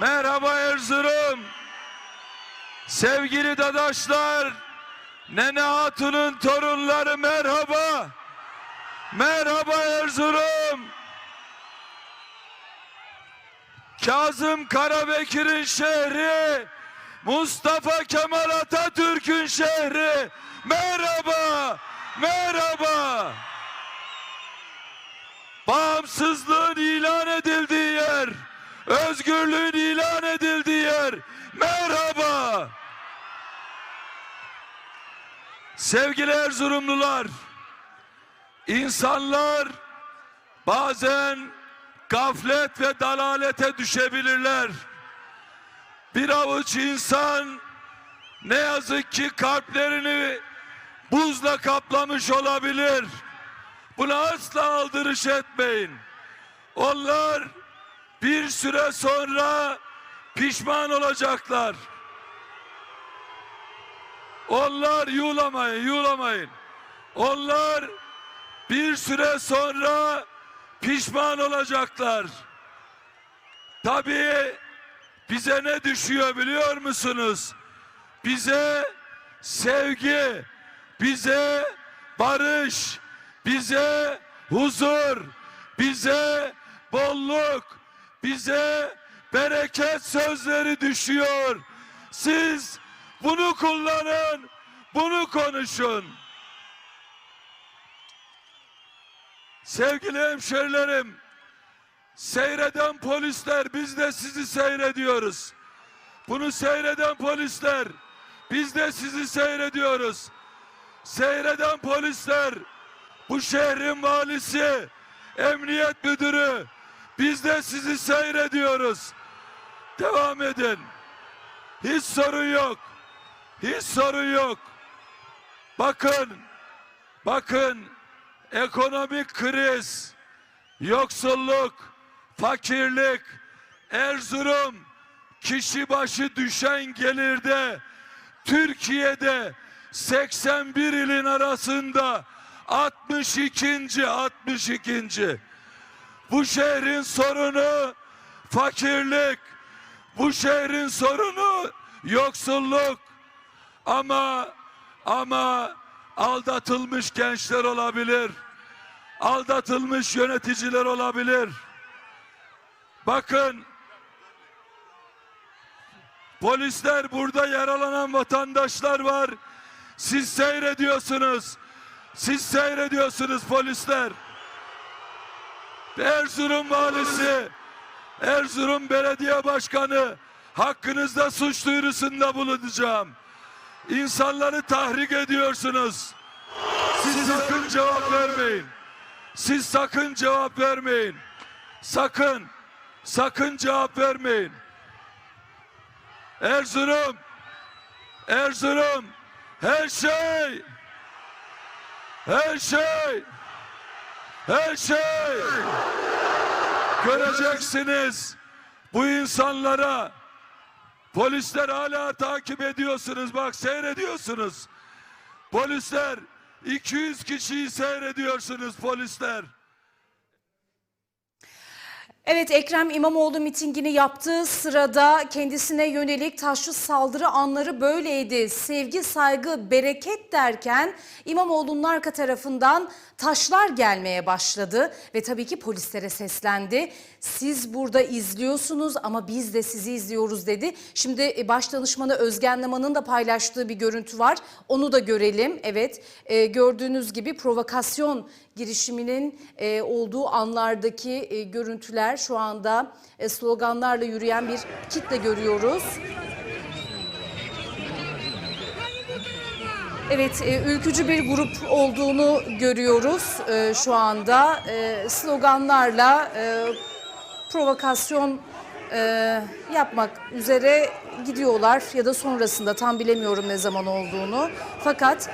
Merhaba Erzurum. Sevgili dadaşlar, Nene Hatun'un torunları merhaba. Merhaba Erzurum. Kazım Karabekir'in şehri, Mustafa Kemal Atatürk'ün şehri. Merhaba, merhaba. Bağımsızlığın ilan edildiği yer, özgürlüğün ilan edildiği yer. Merhaba. Sevgili Erzurumlular, insanlar bazen gaflet ve dalalete düşebilirler. Bir avuç insan ne yazık ki kalplerini buzla kaplamış olabilir. Buna asla aldırış etmeyin. Onlar bir süre sonra pişman olacaklar. Onlar yuğlamayın, yuğlamayın. Onlar bir süre sonra pişman olacaklar. Tabii bize ne düşüyor biliyor musunuz? Bize sevgi, bize barış, bize huzur, bize bolluk, bize bereket sözleri düşüyor. Siz bunu kullanın, bunu konuşun. Sevgili hemşerilerim, seyreden polisler biz de sizi seyrediyoruz. Bunu seyreden polisler biz de sizi seyrediyoruz. Seyreden polisler bu şehrin valisi, emniyet müdürü biz de sizi seyrediyoruz. Devam edin. Hiç sorun yok. Hiç sorun yok. Bakın, bakın ekonomik kriz, yoksulluk, fakirlik, Erzurum kişi başı düşen gelirde Türkiye'de 81 ilin arasında 62. 62. Bu şehrin sorunu fakirlik, bu şehrin sorunu yoksulluk. Ama ama aldatılmış gençler olabilir. Aldatılmış yöneticiler olabilir. Bakın polisler burada yaralanan vatandaşlar var. Siz seyrediyorsunuz. Siz seyrediyorsunuz polisler. Erzurum valisi, Erzurum belediye başkanı hakkınızda suç duyurusunda bulunacağım. İnsanları tahrik ediyorsunuz. Siz sakın cevap vermeyin. Siz sakın cevap vermeyin. Sakın, sakın cevap vermeyin. Erzurum, Erzurum, her şey, her şey, her şey göreceksiniz. Bu insanlara polisler hala takip ediyorsunuz. Bak seyrediyorsunuz. Polisler 200 kişiyi seyrediyorsunuz polisler. Evet Ekrem İmamoğlu mitingini yaptığı sırada kendisine yönelik taşlı saldırı anları böyleydi. Sevgi, saygı, bereket derken İmamoğlu'nun arka tarafından taşlar gelmeye başladı ve tabii ki polislere seslendi. Siz burada izliyorsunuz ama biz de sizi izliyoruz dedi. Şimdi e, baş danışmanı Özgen Naman'ın da paylaştığı bir görüntü var. Onu da görelim. Evet e, gördüğünüz gibi provokasyon girişiminin e, olduğu anlardaki e, görüntüler şu anda e, sloganlarla yürüyen bir kitle görüyoruz. Evet, e, ülkücü bir grup olduğunu görüyoruz e, şu anda. Sloganlarla provokasyon yapmak üzere gidiyorlar ya da sonrasında tam bilemiyorum ne zaman olduğunu. Fakat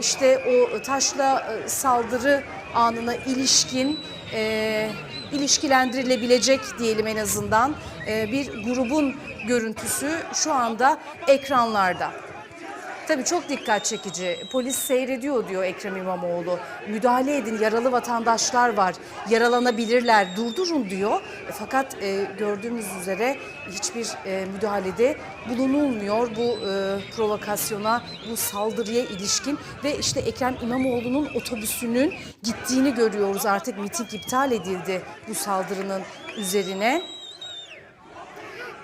işte o taşla saldırı anına ilişkin e, ilişkilendirilebilecek diyelim en azından e, bir grubun görüntüsü şu anda ekranlarda. Tabii çok dikkat çekici. Polis seyrediyor diyor Ekrem İmamoğlu. Müdahale edin yaralı vatandaşlar var. Yaralanabilirler durdurun diyor. E, Fakat e, gördüğümüz üzere hiçbir e, müdahalede bulunulmuyor bu e, provokasyona, bu saldırıya ilişkin. Ve işte Ekrem İmamoğlu'nun otobüsünün gittiğini görüyoruz artık miting iptal edildi bu saldırının üzerine.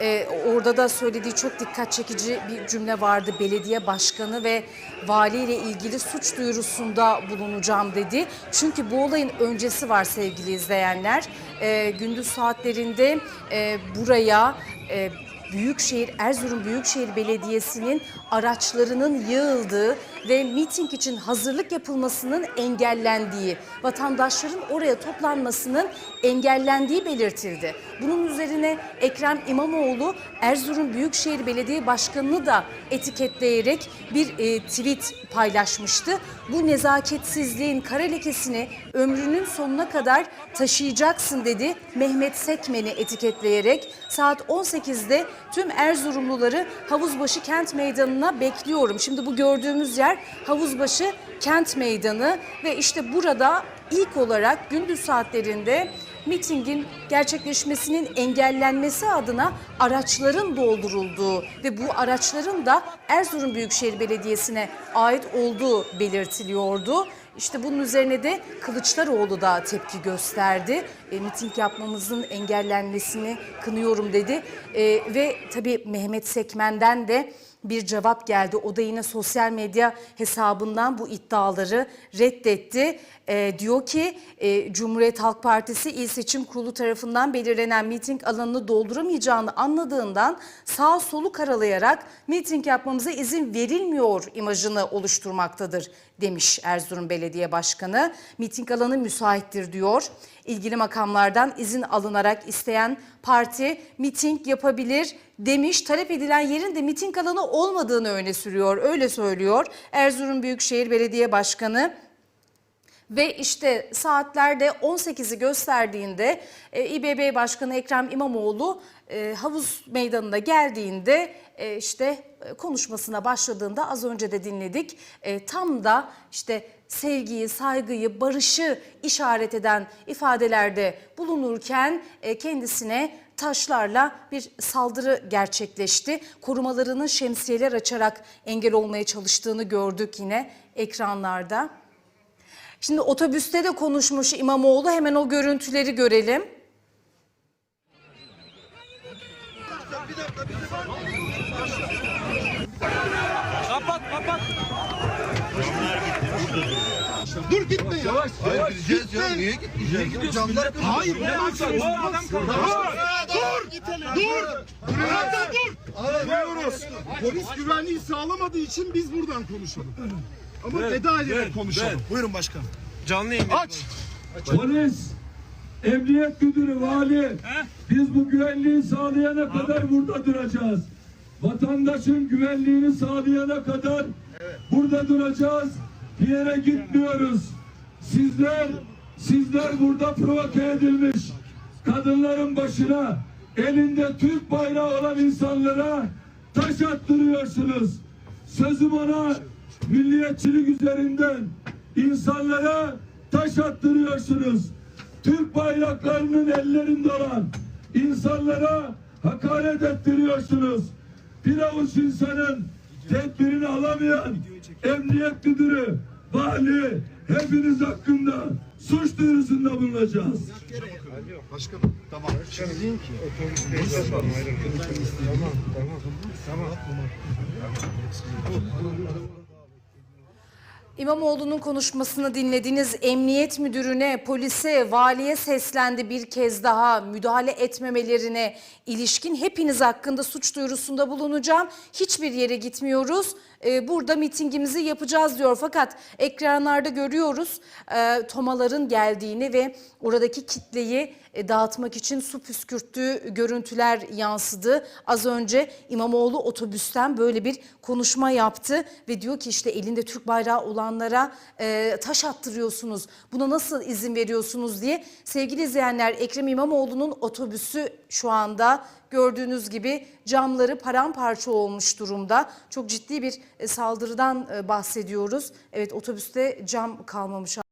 Ee, orada da söylediği çok dikkat çekici bir cümle vardı. Belediye başkanı ve valiyle ilgili suç duyurusunda bulunacağım dedi. Çünkü bu olayın öncesi var sevgili izleyenler. Ee, gündüz saatlerinde e, buraya e, Büyükşehir Erzurum Büyükşehir Belediyesi'nin araçlarının yığıldığı ve miting için hazırlık yapılmasının engellendiği, vatandaşların oraya toplanmasının engellendiği belirtildi. Bunun üzerine Ekrem İmamoğlu Erzurum Büyükşehir Belediye Başkanı'nı da etiketleyerek bir e, tweet paylaşmıştı. Bu nezaketsizliğin kara lekesini ömrünün sonuna kadar taşıyacaksın dedi Mehmet Sekmen'i etiketleyerek saat 18'de tüm Erzurumluları Havuzbaşı Kent Meydanı'na bekliyorum. Şimdi bu gördüğümüz yer Havuzbaşı Kent Meydanı ve işte burada ilk olarak gündüz saatlerinde mitingin gerçekleşmesinin engellenmesi adına araçların doldurulduğu ve bu araçların da Erzurum Büyükşehir Belediyesi'ne ait olduğu belirtiliyordu. İşte bunun üzerine de Kılıçdaroğlu da tepki gösterdi. E, miting yapmamızın engellenmesini kınıyorum dedi. E, ve tabii Mehmet Sekmen'den de bir cevap geldi. O da yine sosyal medya hesabından bu iddiaları reddetti. Ee, diyor ki e, Cumhuriyet Halk Partisi İl Seçim Kurulu tarafından belirlenen miting alanını dolduramayacağını anladığından sağ solu karalayarak miting yapmamıza izin verilmiyor imajını oluşturmaktadır demiş Erzurum Belediye Başkanı. Miting alanı müsaittir diyor. İlgili makamlardan izin alınarak isteyen parti miting yapabilir demiş. Talep edilen yerin de miting alanı olmadığını öne sürüyor. Öyle söylüyor Erzurum Büyükşehir Belediye Başkanı. Ve işte saatlerde 18'i gösterdiğinde e, İBB Başkanı Ekrem İmamoğlu e, havuz meydanına geldiğinde e, işte e, konuşmasına başladığında az önce de dinledik. E, tam da işte sevgiyi, saygıyı, barışı işaret eden ifadelerde bulunurken e, kendisine taşlarla bir saldırı gerçekleşti. Korumalarının şemsiyeler açarak engel olmaya çalıştığını gördük yine ekranlarda. Şimdi otobüste de konuşmuş İmamoğlu. Hemen o görüntüleri görelim. Kapat kapat. Dur gitme ya. Yavaş yavaş. Gideceğiz ya. Niye gitmeyeceğiz? gidiyorsun? Camlar Hayır. Ne adam Dur. Dur. Burada dur. Diyoruz. Polis güvenliği sağlamadığı için biz buradan konuşalım. Ama Ver, veda ver, ederek konuşalım. ver. Buyurun başkanım. Canlı yayın. Aç. Polis, emniyet müdürü, vali, biz bu güvenliği sağlayana kadar burada duracağız. Vatandaşın güvenliğini sağlayana kadar burada duracağız. Bir yere gitmiyoruz. Sizler, sizler burada provoke edilmiş. Kadınların başına elinde Türk bayrağı olan insanlara taş attırıyorsunuz. Sözüm ona milliyetçilik üzerinden insanlara taş attırıyorsunuz. Türk bayraklarının ellerinde olan insanlara hakaret ettiriyorsunuz. Bir avuç insanın tedbirini alamayan emniyet müdürü, vali hepiniz hakkında suç duyurusunda bulunacağız. Başkanım. Tamam. Şimdi ki. İmamoğlu'nun konuşmasını dinlediniz. Emniyet müdürüne, polise, valiye seslendi bir kez daha müdahale etmemelerine ilişkin hepiniz hakkında suç duyurusunda bulunacağım. Hiçbir yere gitmiyoruz. Ee, burada mitingimizi yapacağız diyor. Fakat ekranlarda görüyoruz e, tomaların geldiğini ve oradaki kitleyi e, dağıtmak için su püskürttüğü görüntüler yansıdı. Az önce İmamoğlu otobüsten böyle bir konuşma yaptı ve diyor ki işte elinde Türk bayrağı olan olanlara e, taş attırıyorsunuz. Buna nasıl izin veriyorsunuz diye. Sevgili izleyenler Ekrem İmamoğlu'nun otobüsü şu anda gördüğünüz gibi camları paramparça olmuş durumda. Çok ciddi bir e, saldırıdan e, bahsediyoruz. Evet otobüste cam kalmamış